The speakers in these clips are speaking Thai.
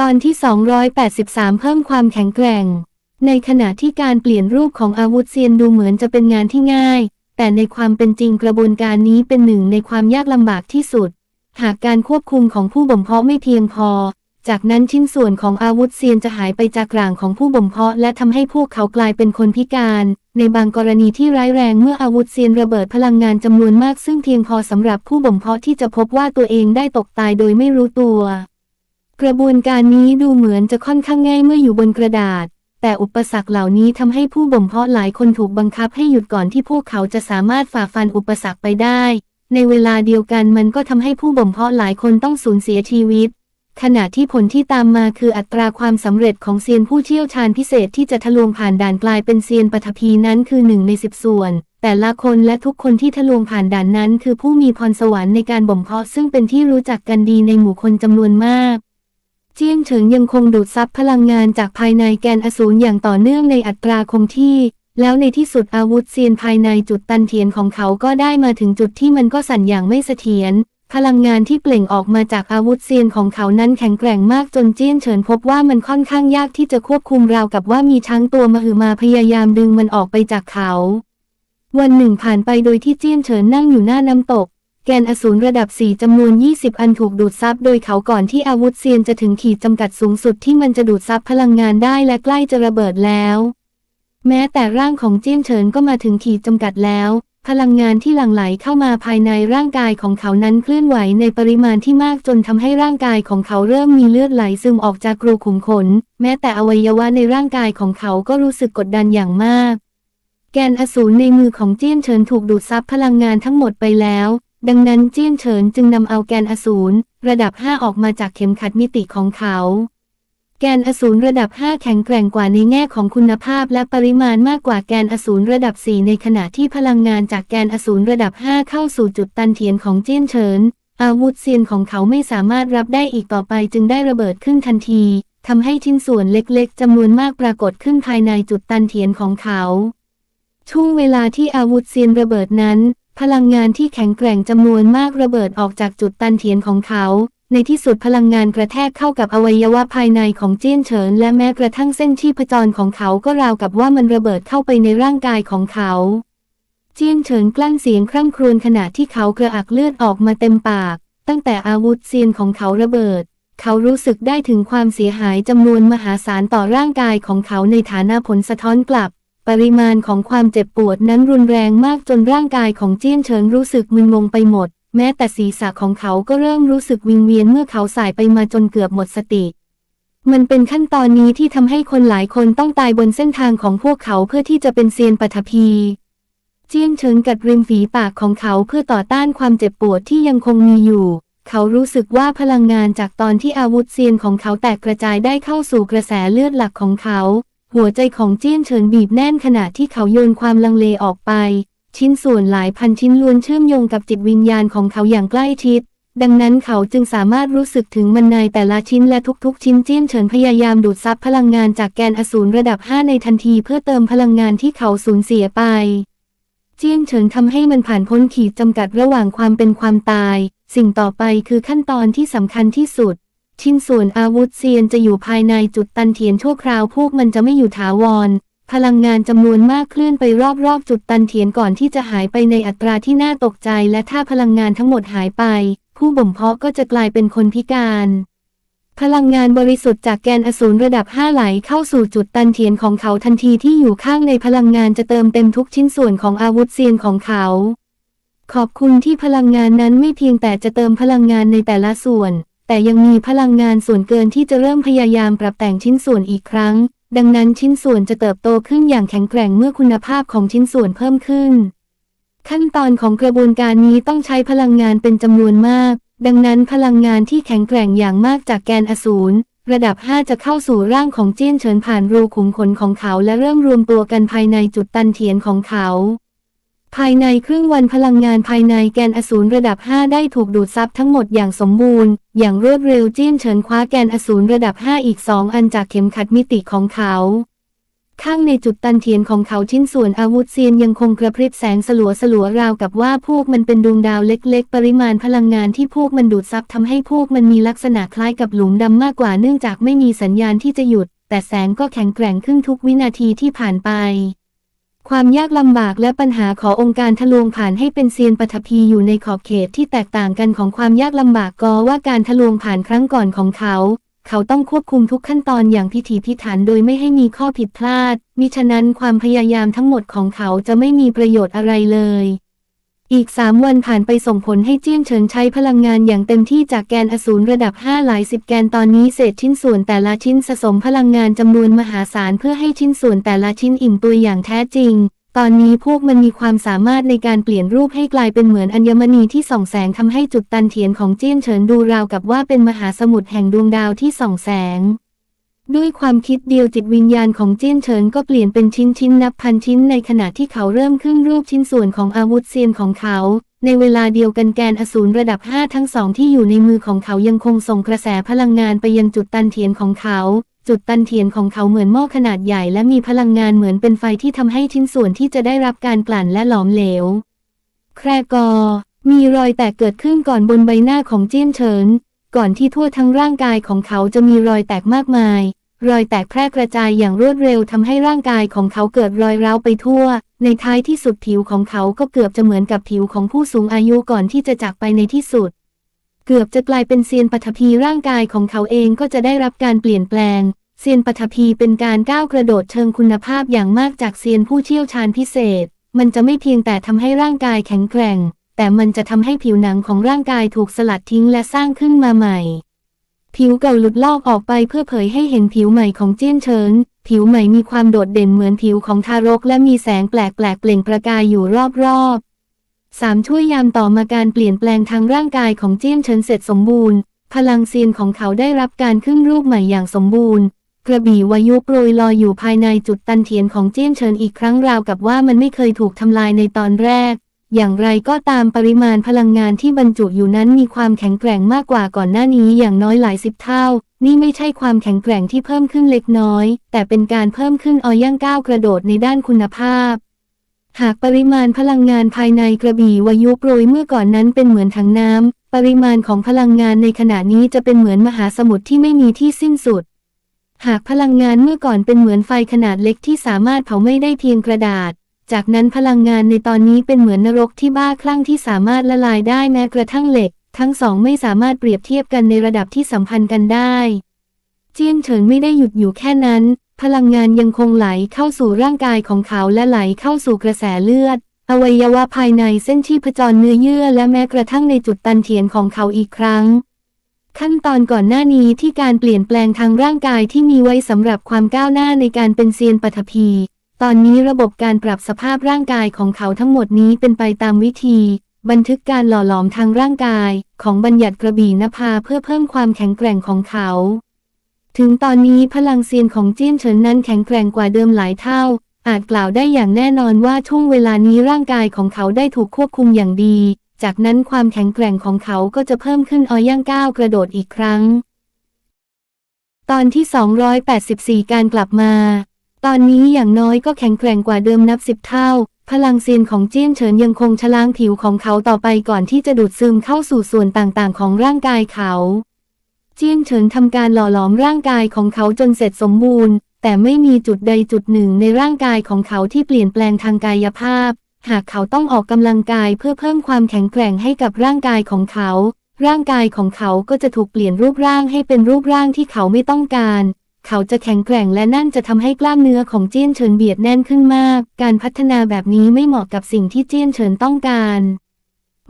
ตอนที่ 283 เพิ่มความแข็งแกร่ง ในขณะที่การเปลี่ยนรูปของอาวุธเซียนดูเหมือนจะเป็นงานที่ง่าย แต่ในความเป็นจริงกระบวนการนี้เป็นหนึ่งในความยากลำบากที่สุด หากการควบคุมของผู้บ่มเพาะไม่เพียงพอ จากนั้นชิ้นส่วนของอาวุธเซียนจะหายไปจากร่างของผู้บ่มเพาะ และทำให้พวกเขากลายเป็นคนพิการ ในบางกรณีที่ร้ายแรงเมื่ออาวุธเซียนระเบิดพลังงานจำนวนมากซึ่งเพียงพอสำหรับผู้บ่มเพาะที่จะพบว่าตัวเองได้ตกตายโดยไม่รู้ตัว กระบวนการนี้ดูเหมือนจะค่อนข้างง่ายเมื่ออยู่บนกระดาษ แต่อุปสรรคเหล่านี้ทำให้ผู้บ่มเพาะหลายคนถูกบังคับให้หยุดก่อนที่พวกเขาจะสามารถฝ่าฟันอุปสรรคไปได้ ในเวลาเดียวกันมันก็ทำให้ผู้บ่มเพาะหลายคนต้องสูญเสียชีวิต ขณะที่ผลที่ตามมาคืออัตราความสำเร็จของเซียนผู้เชี่ยวชาญพิเศษที่จะทะลวงผ่านด่านกลายเป็นเซียนปฐพีนั้นคือหนึ่งในสิบส่วนแต่ละคนและทุกคนที่ทะลวงผ่านด่านนั้น คือผู้มีพรสวรรค์ในการบ่มเพาะซึ่งเป็นที่รู้จักกันดีในหมู่คนจำนวนมาก เจียงเฉิงยังคงดูดซับพลังงานจากภายในแกนอสูรอย่างต่อเนื่องในอัตราคงที่ แล้วในที่สุดอาวุธเซียนภายในจุดตันเทียนของเขาก็ได้มาถึงจุดที่มันก็สั่นอย่างไม่เสถียรพลังงานที่เปล่งออกมาจากอาวุธเซียนของเขานั้นแข็งแกร่งมากจนเจี้ยนเฉินพบว่ามันค่อนข้างยากที่จะควบคุมราวกับว่ามีช้างตัวมหึมาพยายามดึงมันออกไปจากเขา วันหนึ่งผ่านไปโดยที่เจี้ยนเฉินนั่งอยู่หน้าน้ำตก แกนอสูรระดับ 4 จำนวน 20 อันถูกดูดซับโดยเขาก่อนที่อาวุธเซียนจะถึงขีดจำกัดสูงสุดที่มันจะดูดซับพลังงานได้และใกล้จะระเบิดแล้ว แม้แต่ร่างของเจี้ยนเฉินก็มาถึงขีดจำกัดแล้ว พลังงานที่หลั่งไหลเข้ามาภายในร่างกายของเขานั้นเคลื่อนไหวในปริมาณที่มากจนทำให้ร่างกายของเขาเริ่มมีเลือดไหลซึมออกจากกรูขุมขน แม้แต่อวัยวะในร่างกายของเขาก็รู้สึกกดดันอย่างมาก แกนอสูรในมือของเจี้ยนเฉินถูกดูดซับพลังงานทั้งหมดไปแล้ว ดังนั้นเจี้ยนเฉินจึงนำเอาแกนอสูรระดับ 5 ออกมาจากเข็มขัดมิติของเขา แกนอสูรระดับ 5 แข็งแกร่งกว่าในแง่ของคุณภาพและปริมาณมากกว่าแกนอสูรระดับ 4 ในขณะที่พลังงานจากแกนอสูรระดับ 5 เข้าสู่จุดตันเทียนของเจี้ยนเฉิน อาวุธเซียนของเขาไม่สามารถรับได้อีกต่อไปจึงได้ระเบิดขึ้นทันทีทำให้ชิ้นส่วนเล็กๆจำนวนมากปรากฏขึ้นภายในจุดตันเทียนของเขา ช่วงเวลาที่อาวุธเซียนระเบิดนั้น พลังงานที่แข็งแกร่งจำนวนมากระเบิดออกจากจุดตันเทียนของเขา ในที่สุดพลังงานกระแทกเข้ากับอวัยวะภายในของเจี้ยนเฉิน และแม้กระทั่งเส้นชีพจรของเขาก็ราวกับว่ามันระเบิดเข้าไปในร่างกายของเขา เจี้ยนเฉินกลั้นเสียงคร่ำครวญขณะที่เขากระอักเลือดออกมาเต็มปาก ตั้งแต่อาวุธเซียนของเขาระเบิด เขารู้สึกได้ถึงความเสียหายจำนวนมหาศาลต่อร่างกายของเขาในฐานะผลสะท้อนกลับ ปริมาณของความเจ็บปวดนั้นรุนแรงมากจนร่างกายของเจี้ยนเฉินรู้สึกมึนงงไปหมด แม้แต่ศีรษะของเขาก็เริ่มรู้สึกวิงเวียนเมื่อเขาสายไปมาจนเกือบหมดสติ มันเป็นขั้นตอนนี้ที่ทำให้คนหลายคนต้องตายบนเส้นทางของพวกเขาเพื่อที่จะเป็นเซียนปัทภีเจี้ยนเฉินกัดริมฝีปากของเขาเพื่อต่อต้านความเจ็บปวดที่ยังคงมีอยู่ เขารู้สึกว่าพลังงานจากตอนที่อาวุธเซียนของเขาแตกกระจายได้เข้าสู่กระแสเลือดหลักของเขา หัวใจของเจี้ยนเฉินบีบแน่นขณะที่เขาโยนความลังเลออกไป ชิ้นส่วนหลายพันชิ้นล้วนเชื่อมโยงกับจิตวิญญาณของเขาอย่างใกล้ชิด ดังนั้นเขาจึงสามารถรู้สึกถึงมันในแต่ละชิ้นและทุกๆ ชิ้นเจี้ยนเฉินพยายามดูดซับพลังงานจากแกนอสูรระดับ 5 ในทันทีเพื่อเติมพลังงานที่เขาสูญเสียไป เจี้ยนเฉินทำให้มันผ่านพ้นขีดจำกัดระหว่างความเป็นความตาย สิ่งต่อไปคือขั้นตอนที่สำคัญที่สุด ชิ้นส่วนอาวุธเซียนจะอยู่ภายในจุดตันเทียนชั่วคราวพวกมันจะไม่อยู่ถาวร พลังงานจำนวนมากเคลื่อนไปรอบๆ จุดตันเทียนก่อนที่จะหายไปในอัตราที่น่าตกใจ และถ้าพลังงานทั้งหมดหายไป ผู้บ่มเพาะก็จะกลายเป็นคนพิการพลังงานบริสุทธิ์จากแกนอสูรระดับ 5 ไหลเข้าสู่จุดตันเทียนของเขาทันทีที่อยู่ข้างในพลังงานจะเติมเต็มทุกชิ้นส่วนของอาวุธเซียนของเขา ขอบคุณที่พลังงานนั้นไม่เพียงแต่จะเติมพลังงานในแต่ละส่วน แต่ยังมีพลังงานส่วนเกินที่จะเริ่มพยายามปรับแต่งชิ้นส่วนอีกครั้ง ดังนั้นชิ้นส่วนจะเติบโตขึ้นอย่างแข็งแกร่งเมื่อคุณภาพของชิ้นส่วนเพิ่มขึ้น ขั้นตอนของกระบวนการนี้ต้องใช้พลังงานเป็นจำนวนมาก ดังนั้นพลังงานที่แข็งแกร่งอย่างมากจากแกนอสูรระดับ 5 จะเข้าสู่ร่างของเจี้ยนเฉินผ่านรูขุมขนของเขาและเริ่มรวมตัวกันภายในจุดตันเทียนของเขา ภายในครึ่งวันพลังงานภายในแกนอสูรระดับ 5 ได้ถูกดูดซับทั้งหมดอย่างสมบูรณ์ อย่างรวดเร็วจี้นเฉินคว้าแกนอสูรระดับ 5 อีกสองอันจากเข็มขัดมิติของเขา ข้างในจุดตันเทียนของเขาชิ้นส่วนอาวุธเซียนยังคงกระพริบแสงสลัวสลัวราวกับว่าพวกมันเป็นดวงดาวเล็ก ๆ ปริมาณพลังงานที่พวกมันดูดซับทำให้พวกมันมีลักษณะคล้ายกับหลุมดำมากกว่าเนื่องจากไม่มีสัญญาณที่จะหยุด แต่แสงก็แข็งแกร่งขึ้นทุกวินาทีที่ผ่านไป ความยากลำบากและปัญหาขอองค์การทะลวงผ่านให้เป็นเซียนปฐพีอยู่ในขอบเขตที่แตกต่างกันของความยากลำบากก็ว่าการทะลวงผ่านครั้งก่อนของเขา เขาต้องควบคุมทุกขั้นตอนอย่างพิถีพิถันโดยไม่ให้มีข้อผิดพลาด มิฉะนั้นความพยายามทั้งหมดของเขาจะไม่มีประโยชน์อะไรเลย อีกสามวันผ่านไปส่งผลให้เจี้ยงเฉินใช้พลังงานอย่างเต็มที่จากแกนอสูรระดับ 5 หลายสิบแกนตอนนี้เศษชิ้นส่วนแต่ละชิ้นสะสมพลังงานจำนวนมหาศาลเพื่อให้ชิ้นส่วนแต่ละชิ้นอิ่มตัวอย่างแท้จริง ตอนนี้พวกมันมีความสามารถในการเปลี่ยนรูปให้กลายเป็นเหมือนอัญมณีที่ส่องแสงทำให้จุดตันเทียนของเจี้ยงเฉินดูราวกับว่าเป็นมหาสมุทรแห่งดวงดาวที่ส่องแสง ด้วยความคิดเดียวจิตวิญญาณของเจี้ยนเฉินก็เปลี่ยนเป็นชิ้นชิ้นนับพันชิ้นในขณะที่เขาเริ่มขึ้นรูปชิ้นส่วนของอาวุธเซียนของเขา ในเวลาเดียวกันแกนอสูรระดับ 5 ทั้งสองที่อยู่ในมือของเขายังคงส่งกระแสพลังงานไปยังจุดตันเทียนของเขา จุดตันเทียนของเขาเหมือนหม้อขนาดใหญ่และมีพลังงานเหมือนเป็นไฟที่ทำให้ชิ้นส่วนที่จะได้รับการกลั่นและหลอมเหลว แครกอมีรอยแตกเกิดขึ้นก่อนบนใบหน้าของเจี้ยนเฉิน ก่อนที่ทั่วทั้งร่างกายของเขาจะมีรอยแตกมากมาย รอยแตกแพร่กระจายอย่างรวดเร็วทำให้ร่างกายของเขาเกิดรอยร้าวไปทั่ว ในท้ายที่สุดผิวของเขาก็เกือบจะเหมือนกับผิวของผู้สูงอายุก่อนที่จะจากไปในที่สุด เกือบจะกลายเป็นเซียนปฐพีร่างกายของเขาเองก็จะได้รับการเปลี่ยนแปลงเซียนปฐพีเป็นการก้าวกระโดดเชิงคุณภาพอย่างมากจากเซียนผู้เชี่ยวชาญพิเศษ มันจะไม่เพียงแต่ทำให้ร่างกายแข็งแกร่ง แต่มันจะทำให้ผิวหนังของร่างกายถูกสลัดทิ้งและสร้างขึ้นมาใหม่ ผิวเก่าหลุดลอกออกไปเพื่อเผยให้เห็นผิวใหม่ของเจี้ยนเฉิน ผิวใหม่มีความโดดเด่นเหมือนผิวของทารก และมีแสงแปลกๆเปล่งประกายอยู่รอบๆสามช่วยยามต่อมาการเปลี่ยนแปลงทางร่างกายของเจี้ยนเฉินเสร็จสมบูรณ์ พลังเซียนของเขาได้รับการขึ้นรูปใหม่อย่างสมบูรณ์กระบี่วายุโปรยลอยอยู่ภายในจุดตันเทียนของเจี้ยนเฉินอีกครั้งราวกับว่ามันไม่เคยถูกทำลายในตอนแรก อย่างไรก็ตามปริมาณพลังงานที่บรรจุอยู่นั้นมีความแข็งแกร่งมากกว่าก่อนหน้านี้อย่างน้อยหลายสิบเท่า นี่ไม่ใช่ความแข็งแกร่งที่เพิ่มขึ้นเล็กน้อย แต่เป็นการเพิ่มขึ้นออย่างก้าวกระโดดในด้านคุณภาพ หากปริมาณพลังงานภายในกระบี่วายุโปรยเมื่อก่อนนั้นเป็นเหมือนถังน้ำ ปริมาณของพลังงานในขณะนี้จะเป็นเหมือนมหาสมุทรที่ไม่มีที่สิ้นสุด หากพลังงานเมื่อก่อนเป็นเหมือนไฟขนาดเล็กที่สามารถเผาไม่ได้เพียงกระดาษ จากนั้นพลังงานในตอนนี้เป็นเหมือนนรกที่บ้าคลั่งที่สามารถละลายได้แม้กระทั่งเหล็ก ทั้งสองไม่สามารถเปรียบเทียบกันในระดับที่สัมพันธ์กันได้ เจียนเฉินไม่ได้หยุดอยู่แค่นั้น พลังงานยังคงไหลเข้าสู่ร่างกายของเขาและไหลเข้าสู่กระแสเลือด อวัยวะภายในเส้นชีพจรเนื้อเยื่อและแม้กระทั่งในจุดตันเทียนของเขาอีกครั้งขั้นตอนก่อนหน้านี้ที่การเปลี่ยนแปลงทางร่างกายที่มีไว้สำหรับความก้าวหน้าในการเป็นเซียนปฐพี ตอนนี้ระบบการปรับสภาพร่างกายของเขาทั้งหมดนี้เป็นไปตามวิธี บันทึกการหล่อหลอมทางร่างกาย ของบัญญัติกระบี่นภาเพื่อเพิ่มความแข็งแกร่งของเขา ถึงตอนนี้พลังเซียนของเจี้ยนเฉินนั้นแข็งแกร่งกว่าเดิมหลายเท่า อาจกล่าวได้อย่างแน่นอนว่าช่วงเวลานี้ร่างกายของเขาได้ถูกควบคุมอย่างดี จากนั้นความแข็งแกร่งของเขาก็จะเพิ่มขึ้นอย่างก้าวกระโดดอีกครั้ง ตอนที่ 284 การกลับมา ตอนนี้อย่างน้อยก็แข็งแกร่งกว่าเดิมนับสิบเท่า พลังเซียนของเจี้ยนเฉินยังคงชะล้างผิวของเขาต่อไปก่อนที่จะดูดซึมเข้าสู่ส่วนต่างๆ ของร่างกายเขา เจี้ยนเฉินทำการหล่อหลอมร่างกายของเขาจนเสร็จสมบูรณ์ แต่ไม่มีจุดใดจุดหนึ่งในร่างกายของเขาที่เปลี่ยนแปลงทางกายภาพ หากเขาต้องออกกำลังกายเพื่อเพิ่มความแข็งแกร่งให้กับร่างกายของเขา ร่างกายของเขาก็จะถูกเปลี่ยนรูปร่างให้เป็นรูปร่างที่เขาไม่ต้องการ เขาจะแข็งแกร่งและนั่นจะทำให้กล้ามเนื้อของเจี้ยนเฉินเบียดแน่นขึ้นมาก การพัฒนาแบบนี้ไม่เหมาะกับสิ่งที่เจี้ยนเฉินต้องการ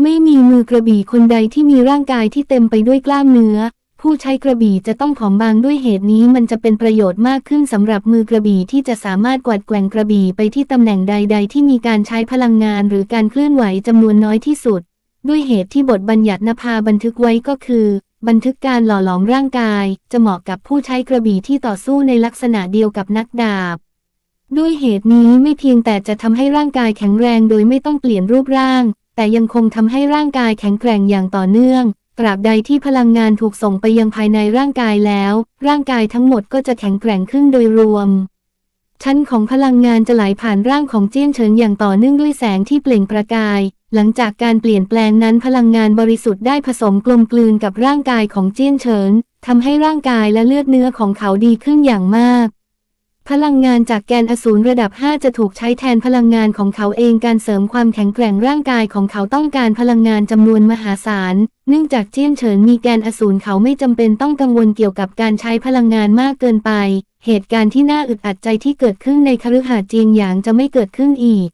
ไม่มีมือกระบี่คนใดที่มีร่างกายที่เต็มไปด้วยกล้ามเนื้อ ผู้ใช้กระบี่จะต้องผอมบางด้วยเหตุนี้มันจะเป็นประโยชน์มากขึ้นสำหรับมือกระบี่ที่จะสามารถกวาดแกว่งกระบี่ไปที่ตำแหน่งใด ๆ ที่มีการใช้พลังงานหรือการเคลื่อนไหวจำนวนน้อยที่สุด ด้วยเหตุที่บทบัญญัตินภาบันทึกไว้ก็คือ บันทึกการหล่อหลอมร่างกายจะเหมาะกับผู้ใช้กระบี่ที่ต่อสู้ในลักษณะเดียวกับนักดาบ ด้วยเหตุนี้ไม่เพียงแต่จะทำให้ร่างกายแข็งแรงโดยไม่ต้องเปลี่ยนรูปร่าง แต่ยังคงทำให้ร่างกายแข็งแกร่งอย่างต่อเนื่อง ตราบใดที่พลังงานถูกส่งไปยังภายในร่างกายแล้ว ร่างกายทั้งหมดก็จะแข็งแกร่งขึ้นโดยรวม ชั้นของพลังงานจะไหลผ่านร่างของเจี้ยนเฉินอย่างต่อเนื่องด้วยแสงที่เปล่งประกาย หลังจากการเปลี่ยนแปลงนั้นพลังงานบริสุทธิ์ได้ผสมกลมกลืนกับร่างกายของเจี้ยนเฉินทำให้ร่างกายและเลือดเนื้อของเขาดีขึ้นอย่างมาก พลังงานจากแกนอสูรระดับ 5 จะถูกใช้แทนพลังงานของเขาเองการเสริมความแข็งแกร่งร่างกายของเขาต้องการพลังงานจำนวนมหาศาล เนื่องจากเจี้ยนเฉินมีแกนอสูรเขาไม่จำเป็นต้องกังวลเกี่ยวกับการใช้พลังงานมากเกินไป เหตุการณ์ที่น่าอึดอัดใจที่เกิดขึ้นในคฤหาสน์เจียงหยางจะไม่เกิดขึ้นอีก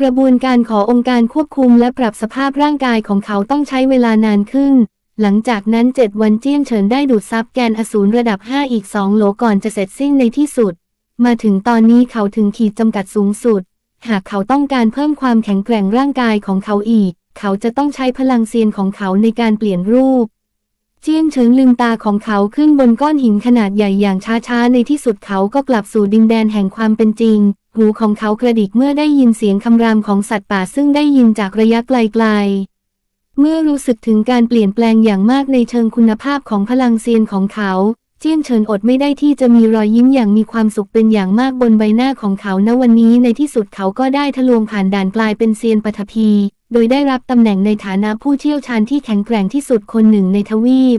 กระบวนการขอองค์การควบคุมและปรับสภาพร่างกายของเขาต้องใช้เวลานานขึ้นหลังจากนั้นเจ็ดวันเจี้ยนเฉินได้ดูดซับแกนอสูรระดับ 5 อีกสองโหลก่อนจะเสร็จสิ้นในที่สุด มาถึงตอนนี้เขาถึงขีดจำกัดสูงสุด หากเขาต้องการเพิ่มความแข็งแกร่งร่างกายของเขาอีก เขาจะต้องใช้พลังเซียนของเขาในการเปลี่ยนรูป เจียนเฉิงลืมตาของเขาขึ้นบนก้อนหินขนาดใหญ่อย่างช้าๆ ในที่สุดเขาก็กลับสู่ดินแดนแห่งความเป็นจริง หูของเขากระดิกเมื่อได้ยินเสียงคำรามของสัตว์ป่าซึ่งได้ยินจากระยะไกลๆเมื่อรู้สึกถึงการเปลี่ยนแปลงอย่างมากในเชิงคุณภาพของพลังเซียนของเขา จี้ยนเฉินอดไม่ได้ที่จะมีรอยยิ้มอย่างมีความสุขเป็นอย่างมากบนใบหน้าของเขาณวันนี้ในที่สุดเขาก็ได้ทะลวงผ่านด่านกลายเป็นเซียนปฐพี โดยได้รับตำแหน่งในฐานะผู้เชี่ยวชาญที่แข็งแกร่งที่สุดคนหนึ่งในทวีป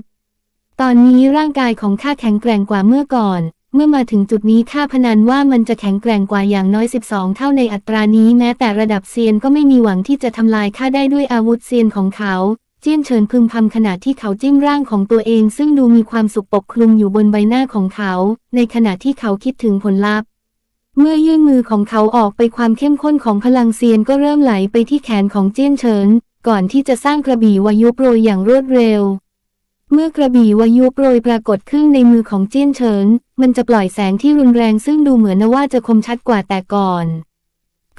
ตอนนี้ร่างกายของข้าแข็งแกร่งกว่าเมื่อก่อน เมื่อมาถึงจุดนี้ข้าพนันว่ามันจะแข็งแกร่งกว่าอย่างน้อย 12 เท่าในอัตรานี้แม้แต่ระดับเซียนก็ไม่มีหวังที่จะทำลายข้าได้ด้วยอาวุธเซียนของเขา จี้ยนเฉินพึมพำขณะที่เขาจิ้มร่างของตัวเอง ซึ่งดูมีความสุขปกคลุมอยู่บนใบหน้าของเขา ในขณะที่เขาคิดถึงผลลัพธ์ เมื่อยื่นมือของเขาออกไปความเข้มข้นของพลังเซียนก็เริ่มไหลไปที่แขนของเจี้ยนเฉิน ก่อนที่จะสร้างกระบี่วายุโปรยอย่างรวดเร็ว เมื่อกระบี่วายุโปรยปรากฏขึ้นในมือของเจี้ยนเฉิน มันจะปล่อยแสงที่รุนแรงซึ่งดูเหมือนว่าจะคมชัดกว่าแต่ก่อน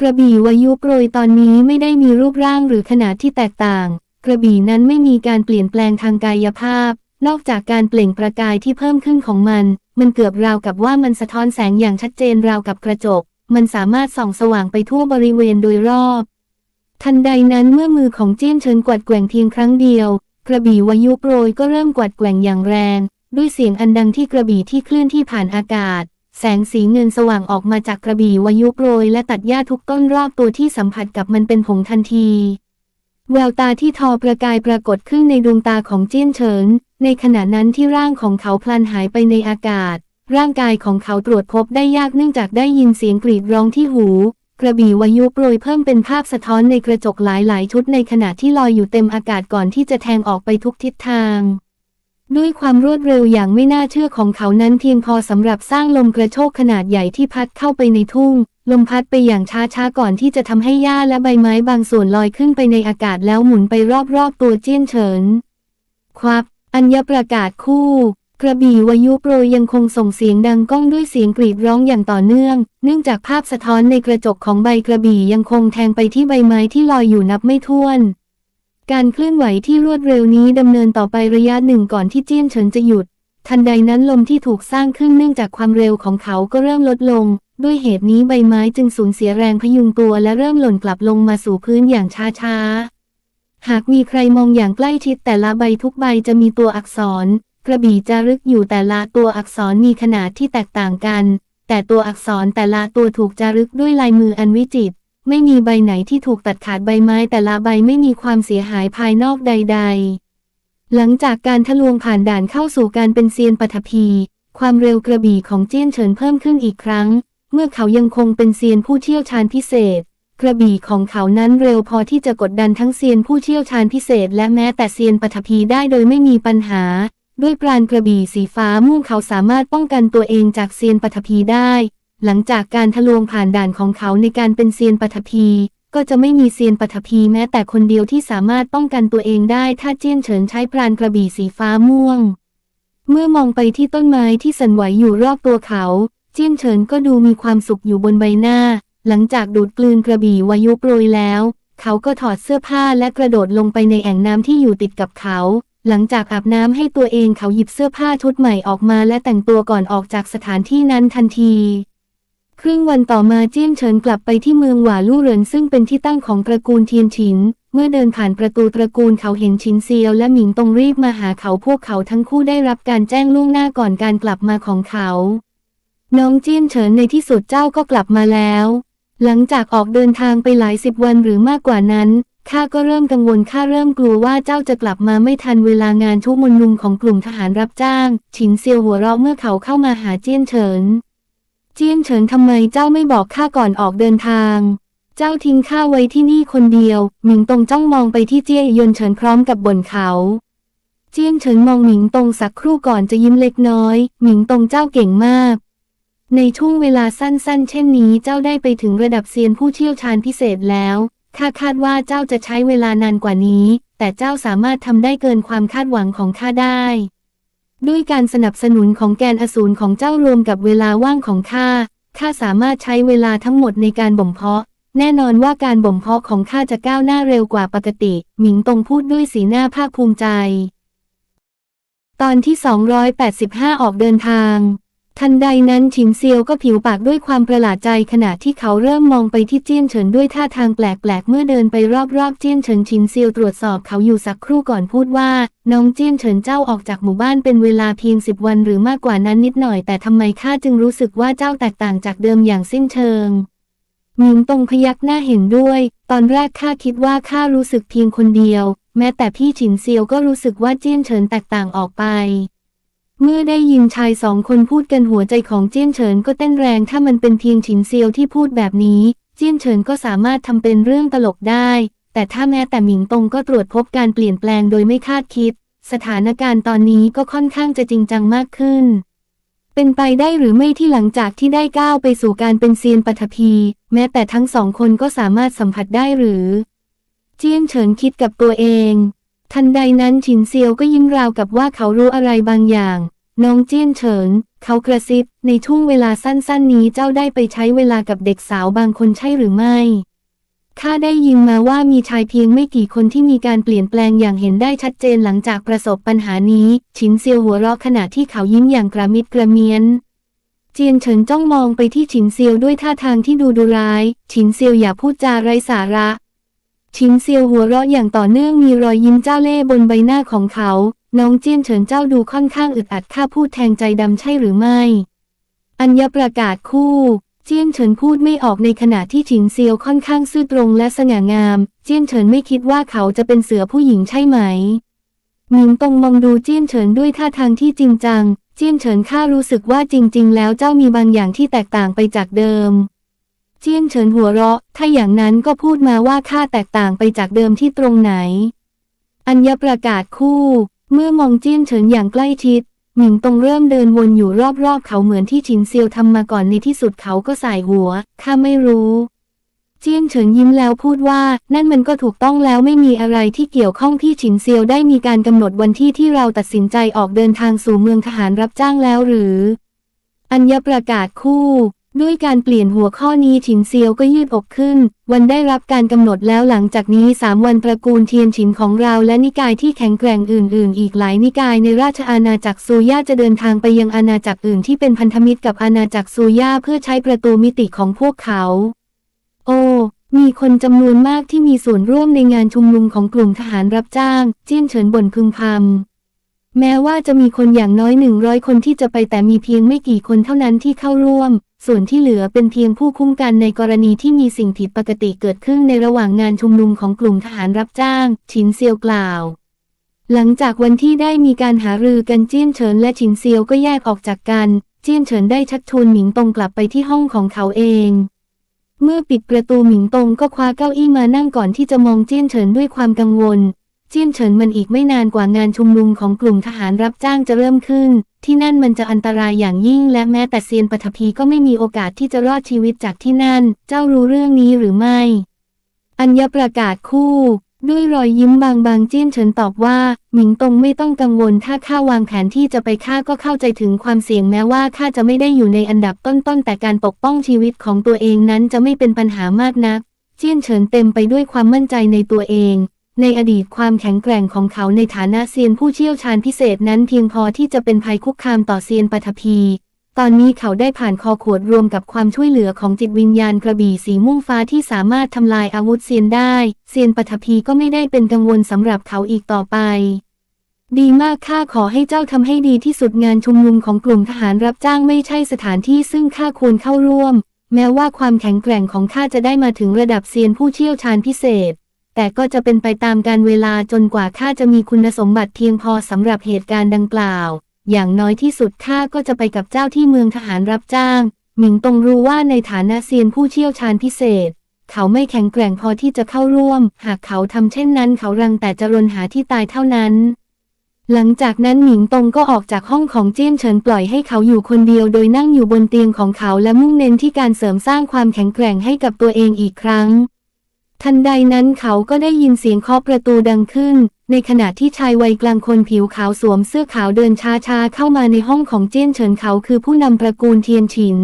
กระบี่วายุโปรยตอนนี้ไม่ได้มีรูปร่างหรือขนาดที่แตกต่าง กระบี่นั้นไม่มีการเปลี่ยนแปลงทางกายภาพ นอกจากการเปล่งประกายที่เพิ่มขึ้นของมัน มันเกือบราวกับว่ามันสะท้อนแสงอย่างชัดเจนราวกับกระจก มันสามารถส่องสว่างไปทั่วบริเวณโดยรอบ ทันใดนั้นเมื่อมือของเจี้ยนเฉินกวัดแกว่งเพียงครั้งเดียว กระบี่วายุโปรยก็เริ่มกวัดแกว่งอย่างแรง ด้วยเสียงอันดังที่กระบี่ที่เคลื่อนที่ผ่านอากาศแสงสีเงินสว่างออกมาจากกระบี่วายุโปรยและตัดหญ้าทุกต้นรอบตัวที่สัมผัสกับมันเป็นผงทันที แววตาที่ทอประกายปรากฏขึ้นในดวงตาของเจี้ยนเฉิน ในขณะนั้นที่ร่างของเขาพลันหายไปในอากาศ ร่างกายของเขาตรวจพบได้ยากเนื่องจากได้ยินเสียงกรีดร้องที่หู กระบี่วายุโปรยเพิ่มเป็นภาพสะท้อนในกระจกหลายๆ ชุดในขณะที่ลอยอยู่เต็มอากาศก่อนที่จะแทงออกไปทุกทิศทาง ด้วยความรวดเร็วอย่างไม่น่าเชื่อของเขานั้นเพียงพอสำหรับสร้างลมกระโชกขนาดใหญ่ที่พัดเข้าไปในทุ่ง ลมพัดไปอย่างช้าๆก่อนที่จะทำให้หญ้าและใบไม้บางส่วนลอยขึ้นไปในอากาศแล้วหมุนไปรอบๆตัวเจี้ยนเฉิน ควับ อัญญประกาศคู่ กระบี่วายุโปรยยังคงส่งเสียงดังก้องด้วยเสียงกรีดร้องอย่างต่อเนื่อง เนื่องจากภาพสะท้อนในกระจกของใบกระบี่ยังคงแทงไปที่ใบไม้ที่ลอยอยู่นับไม่ถ้วน การเคลื่อนไหวที่รวดเร็วนี้ดำเนินต่อไประยะหนึ่งก่อนที่เจี้ยนเฉินจะหยุด ทันใดนั้นลมที่ถูกสร้างขึ้นเนื่องจากความเร็วของเขาก็เริ่มลดลง ด้วยเหตุนี้ใบไม้จึงสูญเสียแรงพยุงตัวและเริ่มหล่นกลับลงมาสู่พื้นอย่างช้าๆ หากมีใครมองอย่างใกล้ชิดแต่ละใบทุกใบจะมีตัวอักษร กระบี่จารึกอยู่แต่ละตัวอักษรมีขนาดที่แตกต่างกัน แต่ตัวอักษรแต่ละตัวถูกจารึกด้วยลายมืออันวิจิตร ไม่มีใบไหนที่ถูกตัดขาดใบไม้แต่ละใบไม่มีความเสียหายภายนอกใด ๆ หลังจากการทะลวงผ่านด่านเข้าสู่การเป็นเซียนปฐพี ความเร็วกระบี่ของเจี้ยนเฉินเพิ่มขึ้นอีกครั้ง เมื่อเขายังคงเป็นเซียนผู้เชี่ยวชาญพิเศษ กระบี่ของเขานั้นเร็วพอที่จะกดดันทั้งเซียนผู้เชี่ยวชาญพิเศษ และแม้แต่เซียนปฐพีได้โดยไม่มีปัญหา ด้วยปราณกระบี่สีฟ้าม่วงเขาสามารถป้องกันตัวเองจากเซียนปฐพีได้ หลังจากการทะลวงผ่านด่านของเขาในการเป็นเซียนปฐพี ก็จะไม่มีเซียนปฐพีแม้แต่คนเดียวที่สามารถป้องกันตัวเองได้ ถ้าเจี้ยนเฉินใช้ปราณกระบี่สีฟ้าม่วง เมื่อมองไปที่ต้นไม้ที่สั่นไหวอยู่รอบตัวเขา เจี้ยนเฉินก็ดูมีความสุขอยู่บนใบหน้า หลังจากดูดกลืนกระบี่วายุโปรยแล้ว เขาก็ถอดเสื้อผ้าและกระโดดลงไปในแอ่งน้ำที่อยู่ติดกับเขาหลังจากอาบน้ำให้ตัวเองเขาหยิบเสื้อผ้าชุดใหม่ออกมาและแต่งตัวก่อนออกจากสถานที่นั้นทันที ครึ่งวันต่อมาเจี้ยนเฉินกลับไปที่เมืองหว่าลู่เหรินซึ่งเป็นที่ตั้งของตระกูลเทียนฉิน เมื่อเดินผ่านประตูตระกูลเขาเห็นชินเซียวและหมิงตงรีบมาหาเขาพวกเขาทั้งคู่ได้รับการแจ้งล่วงหน้าก่อนการกลับมาของเขา น้องเจี้ยนเฉินในที่สุดเจ้าก็กลับมาแล้ว หลังจากออกเดินทางไปหลายสิบวันหรือมากกว่านั้นข้าก็เริ่มกังวลข้าเริ่มกลัวว่าเจ้าจะกลับมาไม่ทันเวลางานทุกมนนุมของกลุ่มทหารรับจ้าง ฉินเซียวหัวเราะเมื่อเขาเข้ามาหาเจี้ยนเฉิน เจี้ยนเฉินทำไมเจ้าไม่บอกข้าก่อนออกเดินทาง เจ้าทิ้งข้าไว้ที่นี่คนเดียว หมิงตงจ้องมองไปที่เจี้ยยนเฉินพร้อมกับบ่นเขา เจี้ยนเฉินมองหมิงตงสักครู่ก่อนจะยิ้มเล็กน้อย หมิงตงเจ้าเก่งมาก ในช่วงเวลาสั้นๆ เช่นนี้เจ้าได้ไปถึงระดับเซียนผู้เชี่ยวชาญพิเศษแล้วข้าคาดว่าเจ้าจะใช้เวลานานกว่านี้ แต่เจ้าสามารถทำได้เกินความคาดหวังของข้าได้ ด้วยการสนับสนุนของแกนอสูรของเจ้ารวมกับเวลาว่างของข้า ข้าสามารถใช้เวลาทั้งหมดในการบ่มเพาะ แน่นอนว่าการบ่มเพาะของข้าจะก้าวหน้าเร็วกว่าปกติ หมิงตงพูดด้วยสีหน้าภาคภูมิใจ ตอนที่ 285 ออกเดินทาง ทันใดนั้นฉินเซียวก็ผิวปากด้วยความประหลาดใจขณะที่เขาเริ่มมองไปที่เจี้ยนเฉินด้วยท่าทางแปลกๆ เมื่อเดินไปรอบๆเจี้ยนเฉินฉินเซียวตรวจสอบเขาอยู่สักครู่ก่อนพูดว่า น้องเจี้ยนเฉินเจ้าออกจากหมู่บ้านเป็นเวลาเพียงสิบวันหรือมากกว่านั้นนิดหน่อยแต่ทำไมข้าจึงรู้สึกว่าเจ้าแตกต่างจากเดิมอย่างสิ้นเชิงหมิงตรงพยักหน้าเห็นด้วย ตอนแรกข้าคิดว่าข้ารู้สึกเพียงคนเดียว แม้แต่พี่ฉินเซียวก็รู้สึกว่าเจี้ยนเฉินแตกต่างออกไป เมื่อได้ยินชายสองคนพูดกันหัวใจของเจี้ยนเฉินก็เต้นแรงถ้ามันเป็นเพียงฉินเซียวที่พูดแบบนี้ เจี้ยนเฉินก็สามารถทำเป็นเรื่องตลกได้ แต่ถ้าแม้แต่หมิงตงก็ตรวจพบการเปลี่ยนแปลงโดยไม่คาดคิด สถานการณ์ตอนนี้ก็ค่อนข้างจะจริงจังมากขึ้น เป็นไปได้หรือไม่ที่หลังจากที่ได้ก้าวไปสู่การเป็นเซียนปัทภีแม้แต่ทั้งสองคนก็สามารถสัมผัสได้หรือ เจี้ยนเฉินคิดกับตัวเอง ทันใดนั้นฉินเซียวก็ยิ้มราวกับว่าเขารู้อะไรบางอย่าง น้องเจี้ยนเฉิน เขากระซิบ ในช่วงเวลาสั้นๆ นี้เจ้าได้ไปใช้เวลากับเด็กสาวบางคนใช่หรือไม่ข้าได้ยินมาว่ามีชายเพียงไม่กี่คนที่มีการเปลี่ยนแปลงอย่างเห็นได้ชัดเจนหลังจากประสบปัญหานี้ ฉินเซียวหัวเราะขณะที่เขายิ้มอย่างกระมิดกระเมียน เจียนเฉินจ้องมองไปที่ฉินเซียวด้วยท่าทางที่ดูดุร้าย ฉินเซียวอย่าพูดจาไร้สาระ ฉินเซียวหัวเราะอย่างต่อเนื่องมีรอยยิ้มเจ้าเล่ห์บนใบหน้าของเขา น้องเจียนเฉินเจ้าดูค่อนข้างอึดอัดข้าพูดแทงใจดำใช่หรือไม่ อัญญประกาศคู่ เจียนเฉินพูดไม่ออกในขณะที่ฉินเซียวค่อนข้างซื่อตรงและสง่างาม เจียนเฉินไม่คิดว่าเขาจะเป็นเสือผู้หญิงใช่ไหมหมิงตงมองดูเจี้ยนเฉินด้วยท่าทางที่จริงจัง เจี้ยนเฉินข้ารู้สึกว่าจริง ๆ แล้วเจ้ามีบางอย่างที่แตกต่างไปจากเดิม เจี้ยนเฉินหัวเราะ ถ้าอย่างนั้นก็พูดมาว่าข้าแตกต่างไปจากเดิมที่ตรงไหน อัญญประกาศคู่ เมื่อมองเจี้ยนเฉินอย่างใกล้ชิด หมิงตงเริ่มเดินวนอยู่รอบๆ เขาเหมือนที่ฉินเซียวทำมาก่อนในที่สุดเขาก็สายหัว ข้าไม่รู้ เจี้ยนเฉินยิ้มแล้วพูดว่า นั่นมันก็ถูกต้องแล้วไม่มีอะไรที่เกี่ยวข้องที่ฉินเซียวได้มีการกำหนดวันที่ที่เราตัดสินใจออกเดินทางสู่เมืองทหารรับจ้างแล้วหรือ อัญญประกาศคู่ ด้วยการเปลี่ยนหัวข้อนี้ฉินเซียวก็ยืดอกขึ้น วันได้รับการกำหนดแล้วหลังจากนี้สามวันตระกูลเทียนฉินของเราและนิกายที่แข็งแกร่งอื่น ๆ อีกหลายนิกายในราชอาณาจักรซูย่าจะเดินทางไปยังอาณาจักรอื่นที่เป็นพันธมิตรกับอาณาจักรซูย่าเพื่อใช้ประตูมิติของพวกเขา โอ้มีคนจำนวนมากที่มีส่วนร่วมในงานชุมนุมของกลุ่มทหารรับจ้าง เจี้ยนเฉินบ่นพึมพำ แม้ว่าจะมีคนอย่างน้อยหนึ่งร้อยคนที่จะไปแต่มีเพียงไม่กี่คนเท่านั้นที่เข้าร่วม ส่วนที่เหลือเป็นเพียงผู้คุ้มกันในกรณีที่มีสิ่งผิดปกติเกิดขึ้นในระหว่างงานชุมนุมของกลุ่มทหารรับจ้างฉินเซียวกล่าว หลังจากวันที่ได้มีการหารือกันเจี้ยนเฉินและฉินเซียวก็แยกออกจากกัน เจี้ยนเฉินได้ชักชวนหมิงตงกลับไปที่ห้องของเขาเอง เมื่อปิดประตูหมิงตงก็คว้าเก้าอี้มานั่งก่อนที่จะมองเจี้ยนเฉินด้วยความกังวล เจี้ยนเฉินมันอีกไม่นานกว่างานชุมนุมของกลุ่มทหารรับจ้างจะเริ่มขึ้น ที่นั่นมันจะอันตรายอย่างยิ่งและแม้แต่เซียนปฐพีก็ไม่มีโอกาสที่จะรอดชีวิตจากที่นั่น เจ้ารู้เรื่องนี้หรือไม่ อัญญประกาศคู่ ด้วยรอยยิ้มบางๆเจี้ยนเฉินตอบว่า หมิงตงไม่ต้องกังวลถ้าข้าวางแผนที่จะไปฆ่าก็เข้าใจถึงความเสี่ยงแม้ว่าข้าจะไม่ได้อยู่ในอันดับต้นๆแต่การปกป้องชีวิตของตัวเองนั้นจะไม่เป็นปัญหามากนัก เจี้ยนเฉินเต็มไปด้วยความมั่นใจในตัวเอง ในอดีตความแข็งแกร่งของเขาในฐานะเซียนผู้เชี่ยวชาญพิเศษนั้นเพียงพอที่จะเป็นภัยคุกคามต่อเซียนปฐพี ตอนนี้เขาได้ผ่านคอขวดรวมกับความช่วยเหลือของจิตวิญญาณกระบี่สีม่วงฟ้าที่สามารถทำลายอาวุธเซียนได้ เซียนปฐพีก็ไม่ได้เป็นกังวลสำหรับเขาอีกต่อไป ดีมากข้าขอให้เจ้าทำให้ดีที่สุดงานชุมนุมของกลุ่มทหารรับจ้างไม่ใช่สถานที่ซึ่งข้าควรเข้าร่วม แม้ว่าความแข็งแกร่งของข้าจะได้มาถึงระดับเซียนผู้เชี่ยวชาญพิเศษ แต่ก็จะเป็นไปตามการเวลาจนกว่าข้าจะมีคุณสมบัติเพียงพอสำหรับเหตุการณ์ดังกล่าว อย่างน้อยที่สุดข้าก็จะไปกับเจ้าที่เมืองทหารรับจ้าง หมิงตงรู้ว่าในฐานะเซียนผู้เชี่ยวชาญพิเศษ เขาไม่แข็งแกร่งพอที่จะเข้าร่วม หากเขาทำเช่นนั้น เขารังแต่จะรนหาที่ตายเท่านั้นหลังจากนั้นหมิงตงก็ออกจากห้องของเจี้ยนเฉินปล่อยให้เขาอยู่คนเดียวโดยนั่งอยู่บนเตียงของเขาและมุ่งเน้นที่การเสริมสร้างความแข็งแกร่งให้กับตัวเองอีกครั้ง ทันใดนั้นเขาก็ได้ยินเสียงเคาะประตูดังขึ้น ในขณะที่ชายวัยกลางคนผิวขาวสวมเสื้อขาวเดินช้าๆเข้ามาในห้องของเจี้ยนเฉินเขาคือผู้นำตระกูลเทียนฉิน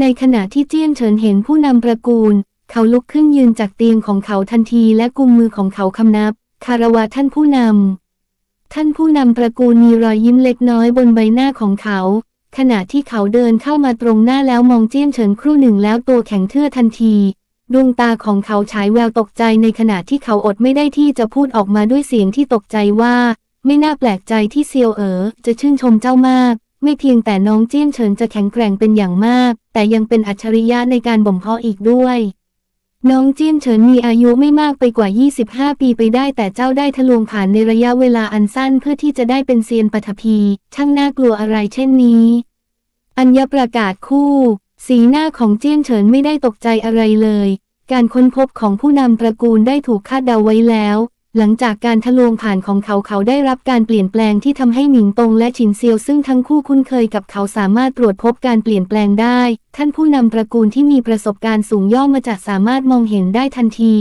ในขณะที่เจี้ยนเฉินเห็นผู้นำตระกูล เขาลุกขึ้นยืนจากเตียงของเขาทันทีและกุมมือของเขาคำนับ คารวะท่านผู้นำท่านผู้นำตระกูลมีรอยยิ้มเล็กน้อยบนใบหน้าของเขา ขณะที่เขาเดินเข้ามาตรงหน้าแล้วมองเจี้ยนเฉินครู่หนึ่งแล้วตัวแข็งเทื่อทันที ดวงตาของเขาฉายแววตกใจในขณะที่เขาอดไม่ได้ที่จะพูดออกมาด้วยเสียงที่ตกใจว่า ไม่น่าแปลกใจที่เซียวเอ๋อจะชื่นชมเจ้ามาก ไม่เพียงแต่น้องเจี้ยนเฉินจะแข็งแกร่งเป็นอย่างมาก แต่ยังเป็นอัจฉริยะในการบ่มเพาะอีกด้วย น้องเจี้ยนเฉินมีอายุไม่มากไปกว่า 25 ปีไปได้แต่เจ้าได้ทะลวงผ่านในระยะเวลาอันสั้นเพื่อที่จะได้เป็นเซียนปฐพีช่างน่ากลัวอะไรเช่นนี้ อัญญประกาศคู่ สีหน้าของเจี้ยนเฉินไม่ได้ตกใจอะไรเลย การค้นพบของผู้นำตระกูลได้ถูกคาดเดาไว้แล้ว หลังจากการทะลวงผ่านของเขาเขาได้รับการเปลี่ยนแปลงที่ทำให้หมิงตงและฉินเซียวซึ่งทั้งคู่คุ้นเคยกับเขาสามารถตรวจพบการเปลี่ยนแปลงได้ ท่านผู้นำตระกูลที่มีประสบการณ์สูงย่อมมาจากสามารถมองเห็นได้ทันที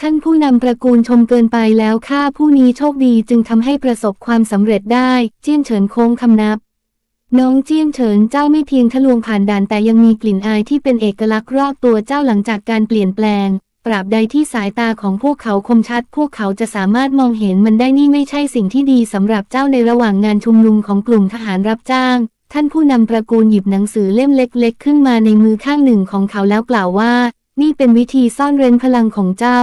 ท่านผู้นำตระกูลชมเกินไปแล้วข้าผู้นี้โชคดีจึงทำให้ประสบความสำเร็จได้ เจี้ยนเฉินโค้งคำนับ น้องเจี้ยนเฉินเจ้าไม่เพียงทะลวงผ่านด่านแต่ยังมีกลิ่นอายที่เป็นเอกลักษณ์รอบตัวเจ้าหลังจากการเปลี่ยนแปลงตราบใดที่สายตาของพวกเขาคมชัด พวกเขาจะสามารถมองเห็นมันได้นี่ไม่ใช่สิ่งที่ดีสำหรับเจ้าในระหว่างงานชุมนุมของกลุ่มทหารรับจ้าง ท่านผู้นำตระกูลหยิบหนังสือเล่มเล็ก ๆ ขึ้นมาในมือข้างหนึ่งของเขาแล้วกล่าวว่า นี่เป็นวิธีซ่อนเร้นพลังของเจ้า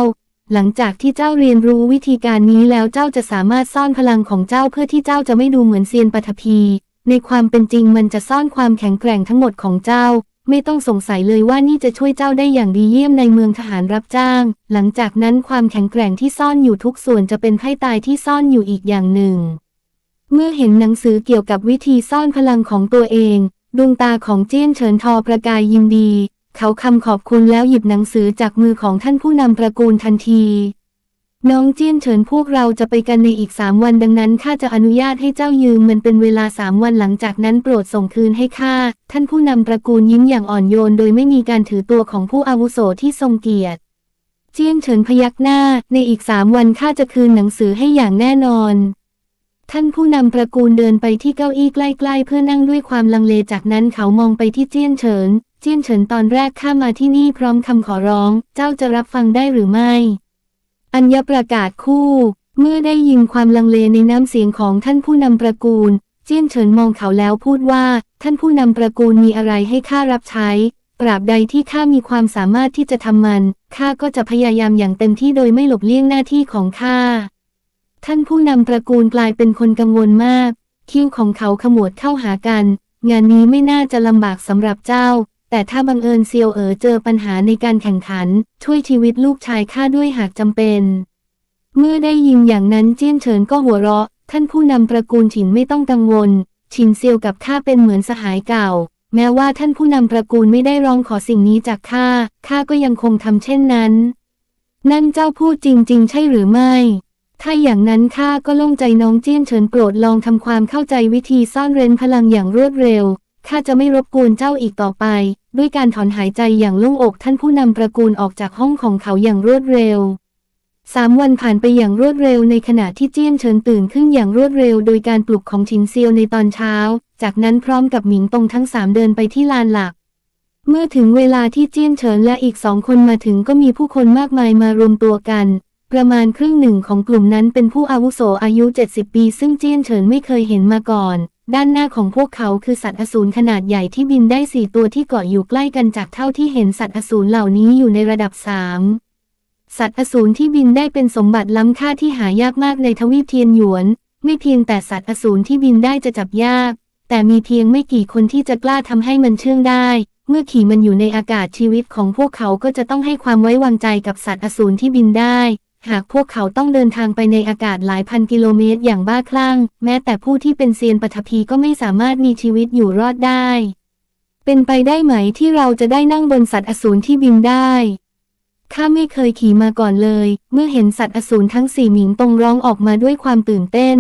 หลังจากที่เจ้าเรียนรู้วิธีการนี้แล้วเจ้าจะสามารถซ่อนพลังของเจ้าเพื่อที่เจ้าจะไม่ดูเหมือนเซียนปฐพี ในความเป็นจริงมันจะซ่อนความแข็งแกร่งทั้งหมดของเจ้า ไม่ต้องสงสัยเลยว่านี่จะช่วยเจ้าได้อย่างดีเยี่ยมในเมืองทหารรับจ้าง หลังจากนั้นความแข็งแกร่งที่ซ่อนอยู่ทุกส่วนจะเป็นไพ่ตายที่ซ่อนอยู่อีกอย่างหนึ่ง เมื่อเห็นหนังสือเกี่ยวกับวิธีซ่อนพลังของตัวเอง ดวงตาของเจี้ยนเฉินทอประกายยินดี เขาคำขอบคุณแล้วหยิบหนังสือจากมือของท่านผู้นำตระกูลทันที น้องเจี้ยนเฉินพวกเราจะไปกันในอีกสามวันดังนั้นข้าจะอนุญาตให้เจ้ายืมมันเป็นเวลาสามวันหลังจากนั้นโปรดส่งคืนให้ข้าท่านผู้นำตระกูลยิ้มอย่างอ่อนโยน โดยไม่มีการถือตัวของผู้อาวุโสที่ทรงเกียรติ เจี้ยนเฉินพยักหน้า ในอีกสามวันข้าจะคืนหนังสือให้อย่างแน่นอน ท่านผู้นำตระกูลเดินไปที่เก้าอี้ใกล้ๆ เพื่อนั่งด้วยความลังเลจากนั้นเขามองไปที่เจี้ยนเฉิน เจี้ยนเฉินตอนแรกข้ามาที่นี่พร้อมคำขอร้อง เจ้าจะรับฟังได้หรือไม่ อัญญประกาศคู่ เมื่อได้ยินความลังเลในน้ำเสียงของท่านผู้นำตระกูล เจี้ยนเฉินมองเขาแล้วพูดว่า ท่านผู้นำตระกูลมีอะไรให้ข้ารับใช้ตราบใดที่ข้ามีความสามารถที่จะทำมัน ข้าก็จะพยายามอย่างเต็มที่โดยไม่หลบเลี่ยงหน้าที่ของข้า ท่านผู้นำตระกูลกลายเป็นคนกังวลมาก คิ้วของเขาขมวดเข้าหากัน งานนี้ไม่น่าจะลำบากสำหรับเจ้า แต่ถ้าบังเอิญเซียวเอ๋อเจอปัญหาในการแข่งขัน ช่วยชีวิตลูกชายข้าด้วยหากจำเป็น เมื่อได้ยินอย่างนั้นเจี้ยนเฉินก็หัวเราะ ท่านผู้นำตระกูลฉินไม่ต้องกังวล ฉินเซียวกับข้าเป็นเหมือนสหายเก่า แม้ว่าท่านผู้นำตระกูลไม่ได้ร้องขอสิ่งนี้จากข้าข้าก็ยังคงทำเช่นนั้น นั่นเจ้าพูดจริง ๆ ใช่หรือไม่ถ้าอย่างนั้นข้าก็โล่งใจน้องเจี้ยนเฉินโปรดลองทำความเข้าใจวิธีซ่อนเร้นพลังอย่างรวดเร็ว ข้าจะไม่รบกวนเจ้าอีกต่อไป ด้วยการถอนหายใจอย่างโล่งอกท่านผู้นำตระกูลออกจากห้องของเขาอย่างรวดเร็วสามวันผ่านไปอย่างรวดเร็วในขณะที่เจี้ยนเฉินตื่นขึ้นอย่างรวดเร็วโดยการปลุกของชินเซียวในตอนเช้า จากนั้นพร้อมกับหมิงตงทั้งสามเดินไปที่ลานหลัก เมื่อถึงเวลาที่เจี้ยนเฉินและอีกสองคนมาถึงก็มีผู้คนมากมายมารวมตัวกัน ประมาณครึ่งหนึ่งของกลุ่มนั้นเป็นผู้อาวุโสอายุ 70 ปี ซึ่งเจี้ยนเฉินไม่เคยเห็นมาก่อน ด้านหน้าของพวกเขาคือสัตว์อสูรขนาดใหญ่ที่บินได้สี่ตัวที่เกาะอยู่ใกล้กันจากเท่าที่เห็นสัตว์อสูรเหล่านี้อยู่ในระดับสามสัตว์อสูรที่บินได้เป็นสมบัติล้ำค่าที่หายากมากในทวีปเทียนหยวน ไม่เพียงแต่สัตว์อสูรที่บินได้จะจับยาก แต่มีเพียงไม่กี่คนที่จะกล้าทำให้มันเชื่องได้ เมื่อขี่มันอยู่ในอากาศชีวิตของพวกเขาก็จะต้องให้ความไว้วางใจกับสัตว์อสูรที่บินได้ หากพวกเขาต้องเดินทางไปในอากาศหลายพันกิโลเมตรอย่างบ้าคลั่ง แม้แต่ผู้ที่เป็นเซียนปฐพีก็ไม่สามารถมีชีวิตอยู่รอดได้ เป็นไปได้ไหมที่เราจะได้นั่งบนสัตว์อสูรที่บินได้ข้าไม่เคยขี่มาก่อนเลย เมื่อเห็นสัตว์อสูรทั้งสี่หมิงตรงร้องออกมาด้วยความตื่นเต้น